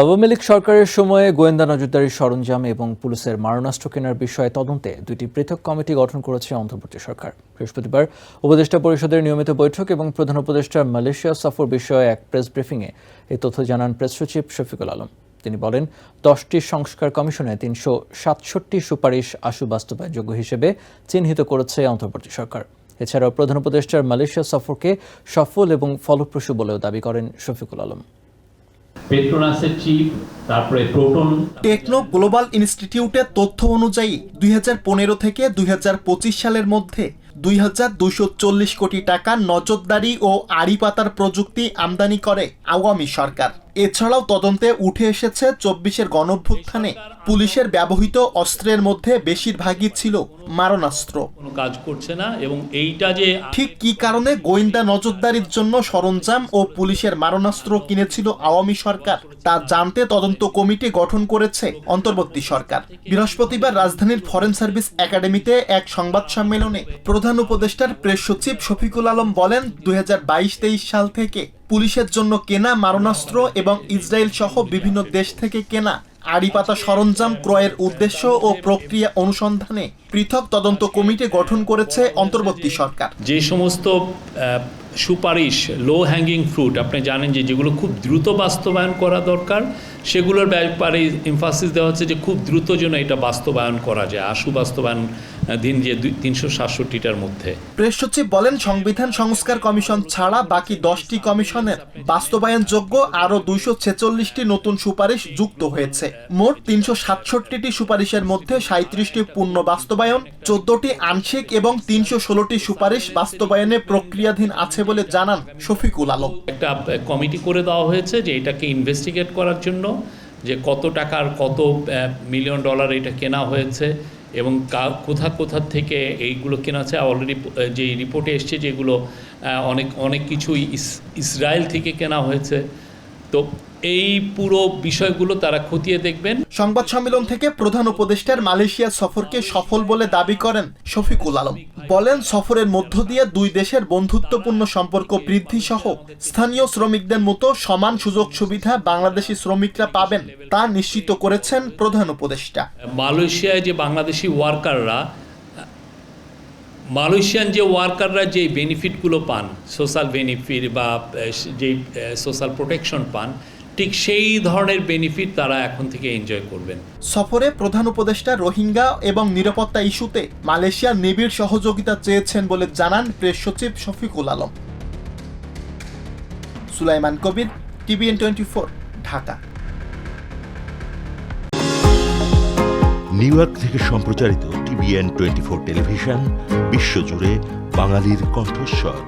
আওয়ামী লীগ সরকারের সময়ে গোয়েন্দা নজরদারির সরঞ্জাম এবং পুলিশের মারণাস্ত্র কেনার বিষয়ে তদন্তে দুটি পৃথক কমিটি গঠন করেছে অন্তর্বর্তী সরকার। বৃহস্পতিবার উপদেষ্টা পরিষদের নিয়মিত বৈঠক এবং প্রধান উপদেষ্টার মালয়েশিয়া সফর বিষয়ে এক প্রেস ব্রিফিংয়ে এই তথ্য জানান প্রেস সচিব শফিকুল আলম। তিনি বলেন, দশটি সংস্কার কমিশনে তিনশো সাতষট্টি সুপারিশ আশু বাস্তবায়নযোগ্য হিসেবে চিহ্নিত করেছে অন্তর্বর্তী সরকার। এছাড়াও প্রধান উপদেষ্টার মালয়েশিয়া সফরকে সফল এবং ফলপ্রসূ বলেও দাবি করেন শফিকুল আলম। টেকনো গ্লোবাল ইনস্টিটিউটের তথ্য অনুযায়ী, দুই হাজার পনেরো থেকে দুই হাজার পঁচিশ সালের মধ্যে দুই হাজার দুইশো চল্লিশ কোটি টাকা নজরদারি ও আড়িপাতার প্রযুক্তি আমদানি করে আওয়ামী সরকার। এছাড়াও তদন্তে উঠে এসেছে চব্বিশের গণভ্যুত্থানে পুলিশের ব্যবহৃত অস্ত্রের মধ্যে বেশিরভাগই ছিল মারণাস্ত্র। কাজ করছে না এবং এইটা যে ঠিক কি কারণে গোয়েন্দা নজরদারির জন্য সরঞ্জাম ও পুলিশের মারণাস্ত্র কিনেছিল আওয়ামী সরকার তা জানতে তদন্ত কমিটি গঠন করেছে অন্তর্বর্তী সরকার। বৃহস্পতিবার রাজধানীর ফরেন সার্ভিস একাডেমিতে এক সংবাদ সম্মেলনে প্রধান উপদেষ্টার প্রেস সচিব শফিকুল আলম বলেন দুই হাজার সাল থেকে পুলিশের জন্য কেনা মারণাস্ত্র এবং ইসরায়েল সহ বিভিন্ন দেশ থেকে কেনা আড়িপাতা সরঞ্জাম ক্রয়ের উদ্দেশ্য ও প্রক্রিয়া অনুসন্ধানে পৃথক তদন্ত কমিটি গঠন করেছে অন্তর্বর্তী সরকার। যে সমস্ত সুপারিশ লো হ্যাঙ্গিং ফ্রুট আপনি জানেন যে যেগুলো খুব দ্রুত বাস্তবায়ন করা দরকার সেগুলোর ব্যাপারে ইমফাসিস দেওয়া হচ্ছে যে খুব দ্রুত যেন এটা বাস্তবায়ন করা যায় আশু বাস্তবায়ন দিন যে তিনশো সাতষট্টিটার মধ্যে। প্রেস সচিব বলেন সংবিধান সংস্কার কমিশন ছাড়া বাকি দশটি কমিশনের বাস্তবায়নযোগ্য আরও দুইশো ছেচল্লিশটি নতুন সুপারিশ যুক্ত হয়েছে। মোট তিনশো সাতষট্টিটি সুপারিশের মধ্যে সাঁত্রিশটি পূর্ণ বাস্তবায়ন চোদ্দটি আংশিক এবং তিনশো ষোলোটি সুপারিশ বাস্তবায়নে প্রক্রিয়াধীন আছে বলে জানান শফিকুল আলম। একটা কমিটি করে দেওয়া হয়েছে যে এটাকে ইনভেস্টিগেট করার জন্য যে কত টাকার কত মিলিয়ন ডলার এটা কেনা হয়েছে এবং কোথা কোথা থেকে এইগুলো কেনা আছে অলরেডি যে রিপোর্টে এসছে যেগুলো অনেক অনেক কিছুই ইস- ইসরায়েল থেকে কেনা হয়েছে। তো এই পুরো বিষয়গুলো তারা খতিয়ে দেখবেন। সংবাদ সম্মেলন থেকে প্রধান উপদেষ্টার মালয়েশিয়া সফরকে সফল বলে দাবি করেন শফিকুল আলম। বলেন সফরের মধ্য দিয়ে দুই দেশের বন্ধুত্বপূর্ণ সম্পর্ক বৃদ্ধি সহ স্থানীয় শ্রমিকদের মতো সমান সুযোগ সুবিধা বাংলাদেশি শ্রমিকরা পাবেন তা নিশ্চিত করেছেন প্রধান উপদেষ্টা। মালয়েশিয়ায় যে বাংলাদেশি ওয়ার্কাররা মালয়েশিয়ান যে ওয়ার্কাররা যে বেনিফিটগুলো পান সোশ্যাল বেনিফিট বা আহ, যে সোশ্যাল প্রোটেকশন পান ঠিক সেই ধরনের বেনিফিট তারা এখন থেকে এনজয় করবেন। সফরে প্রধান উপদেষ্টা রোহিঙ্গা এবং নিরাপত্তা ইস্যুতে মালয়েশিয়ার নিবিড় সহযোগিতা চেয়েছেন বলে জানান প্রেস সচিব Shafiqul Alam. Sulaiman Kabir TVN twenty four Dhaka. New York থেকে সম্প্রচারিত টিভিএন টোয়েন্টি ফোর টেলিভিশন বিশ্বজুড়ে বাঙালির কণ্ঠস্বর।